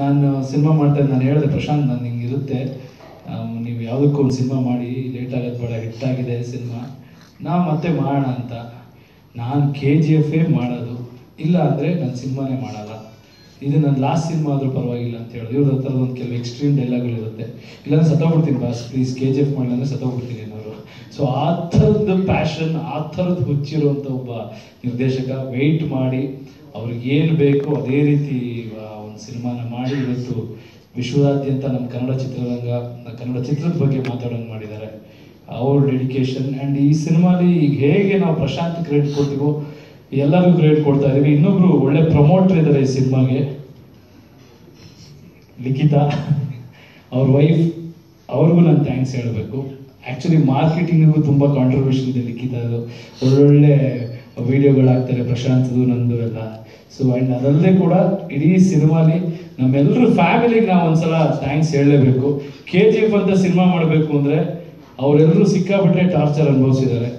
ನಾನು ಸಿನಿಮಾ ಮಾಡ್ತಾ ನಾನು ಹೇಳಿದೆ, ಪ್ರಶಾಂತ್, ನಾನು ಹಿಂಗೆ ಇರುತ್ತೆ. ನೀವು ಯಾವುದಕ್ಕೂ ಒಂದು ಸಿನಿಮಾ ಮಾಡಿ ಲೇಟ್ ಆಗೋದು ಬೇಡ ಹಿಟ್ಟಾಗಿದೆ ಸಿನಿಮಾ. ನಾ ಮತ್ತೆ ಮಾಡೋಣ ಅಂತ. ನಾನು ಕೆ ಜಿ ಎಫೇ ಮಾಡೋದು. ಇಲ್ಲ ಅಂದರೆ ನಾನು ಸಿನಿಮಾನೇ ಮಾಡಲ್ಲ. ಇದು ನನ್ನ ಲಾಸ್ಟ್ ಸಿನಿಮಾ ಆದರೂ ಪರವಾಗಿಲ್ಲ ಅಂತ ಹೇಳಿದ್ರು ಇವ್ರ ಹತ್ರ ಒಂದು ಕೆಲವು ಎಕ್ಸ್ಟ್ರೀಮ್ ಡೈಲಾಗ್ಗಳು ಇರುತ್ತೆ ಇಲ್ಲಾಂದ್ರೆ ಸತ್ತೋಗ್ಬಿಡ್ತೀನಿ boss please K G F ಮಾಡಿಲ್ಲ ಅಂದರೆ ಸತ್ತೋಗ್ಬಿಡ್ತೀನಿ ಅನ್ನೋರು. ಸೊ ಆ ಥರದ ಪ್ಯಾಷನ್ ಆ ಥರದ್ದು ಹುಚ್ಚಿರುವಂಥ ಒಬ್ಬ ನಿರ್ದೇಶಕ ವೆಯ್ಟ್ ಮಾಡಿ, ಅವ್ರಿಗೆ ಏನು ಬೇಕೋ ಅದೇ ರೀತಿ ಒಂದು ಸಿನಿಮಾನ ಮಾಡಿ ಇವತ್ತು ವಿಶ್ವದಾದ್ಯಂತ ನಮ್ಮ ಕನ್ನಡ ಚಿತ್ರರಂಗ ಕನ್ನಡ ಚಿತ್ರದ ಬಗ್ಗೆ ಮಾತಾಡೋಂಗೆ ಮಾಡಿದ್ದಾರೆ. ಅವ್ರ ಡೆಡಿಕೇಶನ್ ಆ್ಯಂಡ್ ಈ ಸಿನಿಮಾಲಿ ಈಗ ಹೇಗೆ ನಾವು ಪ್ರಶಾಂತ್ ಕ್ರೆಡಿಟ್ ಕೊಡ್ತೀವೋ, ಎಲ್ಲರಿಗೂ ಕ್ರೆಡಿಟ್ ಕೊಡ್ತಾ ಇದ್ದೀವಿ. ಇನ್ನೊಬ್ರು ಒಳ್ಳೆ ಪ್ರಮೋಟರ್ ಇದ್ದಾರೆ ಈ ಸಿನಿಮಾಗೆ. ಲಿಖಿತಾ, ಅವ್ರ ವೈಫ್ ಅವ್ರಿಗೂ ನಾನು ಥ್ಯಾಂಕ್ಸ್ ಹೇಳಬೇಕು. ಆ್ಯಕ್ಚುಲಿ ಮಾರ್ಕೆಟಿಂಗಿಗೂ ತುಂಬ ಕಾಂಟ್ರಿಬ್ಯೂಷನ್ ಇದೆ ಲಿಖಿತಾದು ಒಳ್ಳೊಳ್ಳೆ ವಿಡಿಯೋಗಳಾಗ್ತಾರೆ ಪ್ರಶಾಂತ್ದು ನಂದು ಎಲ್ಲ ಸೊ ಆ್ಯಂಡ್ ಅದಲ್ಲದೆ ಕೂಡ ಇಡೀ ಸಿನಿಮಾಲಿ ನಮ್ಮೆಲ್ಲರೂ ಫ್ಯಾಮಿಲಿಗೆ ನಾವು ಒಂದ್ಸಲ ಥ್ಯಾಂಕ್ಸ್ ಹೇಳಲೇಬೇಕು. ಕೆ ಜಿ ಎಫ್ ಅಂತ ಸಿನಿಮಾ ಮಾಡಬೇಕು ಅಂದರೆ ಅವರೆಲ್ಲರೂ ಸಿಕ್ಕಾಬಿಟ್ಟೆ ಟಾರ್ಚರ್ ಅನುಭವಿಸಿದ್ದಾರೆ.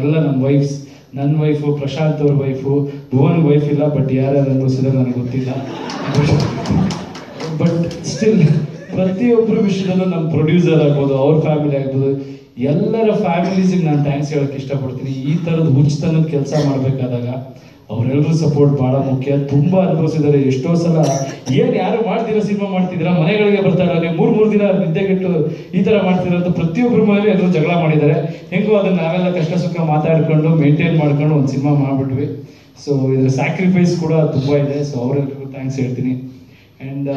ಎಲ್ಲ ನಮ್ಮ ವೈಫ್ಸ್ ನನ್ನ ವೈಫು ಪ್ರಶಾಂತ್ ಅವ್ರ ವೈಫು ಭುವನ್ ವೈಫ್ ಇಲ್ಲ ಬಟ್ ಯಾರ್ಯಾರು ಅನುಭವಿಸಿದಾರೆ ನನಗೆ ಗೊತ್ತಿಲ್ಲ. ಬಟ್ ಸ್ಟಿಲ್ ಪ್ರತಿಯೊಬ್ಬರ ವಿಷಯದಲ್ಲೂ ನಮ್ಮ ಪ್ರೊಡ್ಯೂಸರ್ ಆಗ್ಬೋದು, ಅವ್ರ ಫ್ಯಾಮಿಲಿ ಆಗ್ಬೋದು ಎಲ್ಲರ ಫ್ಯಾಮಿಲೀಸಿಗೆ ನಾನು ಥ್ಯಾಂಕ್ಸ್ ಹೇಳಕ್ಕೆ ಇಷ್ಟಪಡ್ತೀನಿ. ಈ ಥರದ ಹುಚ್ಚತನದ ಕೆಲಸ ಮಾಡಬೇಕಾದಾಗ ಅವರೆಲ್ಲರೂ ಸಪೋರ್ಟ್ ಭಾಳ ಮುಖ್ಯ. ತುಂಬ ಅನುಭವಿಸಿದ್ದಾರೆ. ಎಷ್ಟೋ ಸಲ ಏನು ಯಾರು ಮಾಡ್ತೀರಾ ಸಿನಿಮಾ ಮಾಡ್ತಿದ್ದೀರಾ? ಮನೆಗಳಿಗೆ ಬರ್ತಾರ? ನೀವು ಮೂರು ಮೂರು ದಿನ ನಿದ್ದೆಗೆಟ್ಟು ಈ ಥರ ಮಾಡ್ತೀರಾ ಅಂತ ಪ್ರತಿಯೊಬ್ಬರ ಮೇಲೆ ಎಲ್ಲರೂ ಜಗಳ ಮಾಡಿದ್ದಾರೆ. ಹೆಂಗೋ ಅದನ್ನ ನಾವೆಲ್ಲ ಕಷ್ಟ ಸುಖ ಮಾತಾಡ್ಕೊಂಡು ಮೇಂಟೈನ್ ಮಾಡ್ಕೊಂಡು ಒಂದು ಸಿನಿಮಾ ಮಾಡಿಬಿಟ್ವಿ. ಸೊ ಇದರ ಸ್ಯಾಕ್ರಿಫೈಸ್ ಕೂಡ ತುಂಬ ಇದೆ. ಸೊ ಅವರೆಲ್ಲರಿಗೂ ಥ್ಯಾಂಕ್ಸ್ ಹೇಳ್ತೀನಿ. ಆ್ಯಂಡ್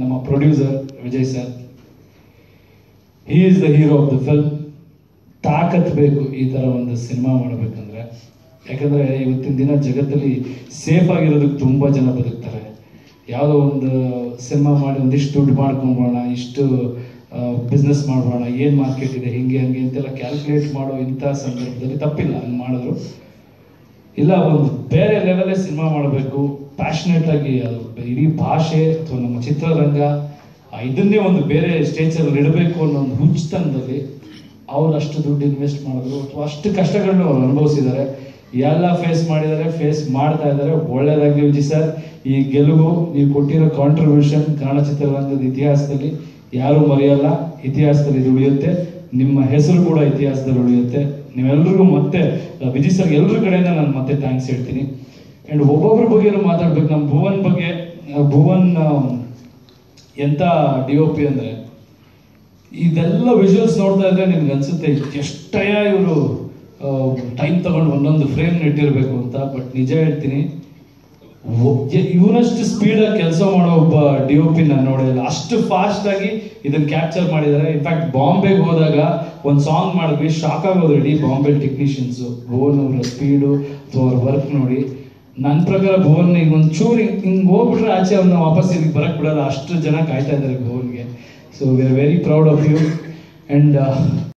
ನಮ್ಮ producer Vijay sir he is the hero of the film ತಾಕತ್ ಬೇಕು ಈ ಥರ ಒಂದು ಸಿನಿಮಾ ಮಾಡಬೇಕಂದ್ರೆ. ಯಾಕಂದರೆ ಇವತ್ತಿನ ದಿನ ಜಗತ್ತಲ್ಲಿ ಸೇಫ್ ಆಗಿರೋದಕ್ಕೆ ತುಂಬ ಜನ ಬದುಕ್ತಾರೆ. ಯಾವುದೋ ಒಂದು ಸಿನಿಮಾ ಮಾಡಿ ಒಂದಿಷ್ಟು ದುಡ್ಡು ಮಾಡ್ಕೊಂಬೋಣ ಇಷ್ಟು ಬಿಸ್ನೆಸ್ ಮಾಡೋಣ ಏನು ಮಾರ್ಕೆಟ್ ಇದೆ, ಹಿಂಗೆ, ಹಂಗೆ ಅಂತೆಲ್ಲ ಕ್ಯಾಲ್ಕುಲೇಟ್ ಮಾಡೋ ಇಂಥ ಸಂದರ್ಭದಲ್ಲಿ ತಪ್ಪಿಲ್ಲ, ಹಂಗೆ ಮಾಡಿದ್ರು. ಇಲ್ಲ, ಒಂದು ಬೇರೆ ಲೆವೆಲೇ ಸಿನಿಮಾ ಮಾಡಬೇಕು ಪ್ಯಾಷನೇಟ್ ಆಗಿ ಅದು ಇಡೀ ಭಾಷೆ ಅಥವಾ ನಮ್ಮ ಚಿತ್ರರಂಗ ಇದನ್ನೇ ಒಂದು ಬೇರೆ ಸ್ಟೇಜಲ್ಲಿ ಇಡಬೇಕು ಅನ್ನೋ ಒಂದು ಹುಚ್ಚತನದಲ್ಲಿ ಅವ್ರು ಅಷ್ಟು ದುಡ್ಡು ಇನ್ವೆಸ್ಟ್ ಮಾಡಿದ್ರು ಅಥವಾ ಅಷ್ಟು ಕಷ್ಟಗಳನ್ನ ಅವ್ರು ಅನುಭವಿಸಿದ್ದಾರೆ. ಎಲ್ಲ ಫೇಸ್ ಮಾಡಿದ್ದಾರೆ ಫೇಸ್ ಮಾಡ್ತಾ ಇದ್ದಾರೆ. ಒಳ್ಳೇದಾಗಿ ವಿಜಿ ಸರ್. ಈ ಗೆಲುವು, ನೀವು ಕೊಟ್ಟಿರೋ ಕಾಂಟ್ರಿಬ್ಯೂಷನ್ ಕನ್ನಡ ಚಿತ್ರರಂಗದ ಇತಿಹಾಸದಲ್ಲಿ ಯಾರೂ ಮರೆಯಲ್ಲ. ಇತಿಹಾಸದಲ್ಲಿ ಇದು ಉಳಿಯುತ್ತೆ. ನಿಮ್ಮ ಹೆಸರು ಕೂಡ ಇತಿಹಾಸದಲ್ಲಿ ಉಳಿಯುತ್ತೆ. ನೀವೆಲ್ಲರಿಗೂ ಮತ್ತೆ ವಿಜಿ ಸರ್ ಎಲ್ಲರ ಕಡೆಯಿಂದ ನಾನು ಮತ್ತೆ ಥ್ಯಾಂಕ್ಸ್ ಹೇಳ್ತೀನಿ. ಆ್ಯಂಡ್ ಒಬ್ಬೊಬ್ಬರ ಬಗ್ಗೆ ಮಾತಾಡ್ಬೇಕು. ನಮ್ಮ ಭುವನ್ ಬಗ್ಗೆ, ಭುವನ್ ಎಂಥ ಡಿ ಒ ಪಿ ಅಂದರೆ? ಇದೆಲ್ಲ ವಿಜುವಲ್ಸ್ ನೋಡ್ತಾ ಇದ್ರೆ ನಿಮ್ಗೆ ಅನ್ಸುತ್ತೆ ಎಷ್ಟಯ ಇವರು ಟೈಮ್ ತಗೊಂಡು ಒಂದೊಂದು ಫ್ರೇಮ್ ಇಟ್ಟಿರಬೇಕು ಅಂತ ಬಟ್ ನಿಜ ಹೇಳ್ತೀನಿ ಇವನಷ್ಟು ಸ್ಪೀಡಾಗಿ ಕೆಲಸ ಮಾಡೋ ಒಬ್ಬ ಡಿ ಒ ಪಿ ನಾನು ನೋಡಿಲ್ಲ ಅಷ್ಟು ಫಾಸ್ಟ್ ಆಗಿ ಇದನ್ನ ಕ್ಯಾಪ್ಚರ್ ಮಾಡಿದ್ದಾರೆ ಇನ್ಫ್ಯಾಕ್ಟ್ ಬಾಂಬೆಗೆ ಹೋದಾಗ ಒಂದು ಸಾಂಗ್ ಮಾಡಿದ್ವಿ ಶಾಕ್ ಆಗೋದು ಇಡೀ ಬಾಂಬೆ ಟೆಕ್ನಿಷಿಯನ್ಸು ಭುವನ್ ಅವರ ಸ್ಪೀಡು ಅಥವಾ ಅವ್ರ ವರ್ಕ್ ನೋಡಿ. ನನ್ನ ಪ್ರಕಾರ ಭುವನ್ ಈಗ ಒಂದು ಚೂರು ಹಿಂಗೆ ಹೋಗ್ಬಿಟ್ರೆ ಆಚೆ ಅವ್ನ ವಾಪಸ್ ಇದಕ್ಕೆ ಬರಕ್ ಬಿಡಲ್ಲ, ಅಷ್ಟು ಜನ ಕಾಯ್ತಾ ಇದ್ದಾರೆ ಭುವನ್ಗೆ So we are very proud of you and uh,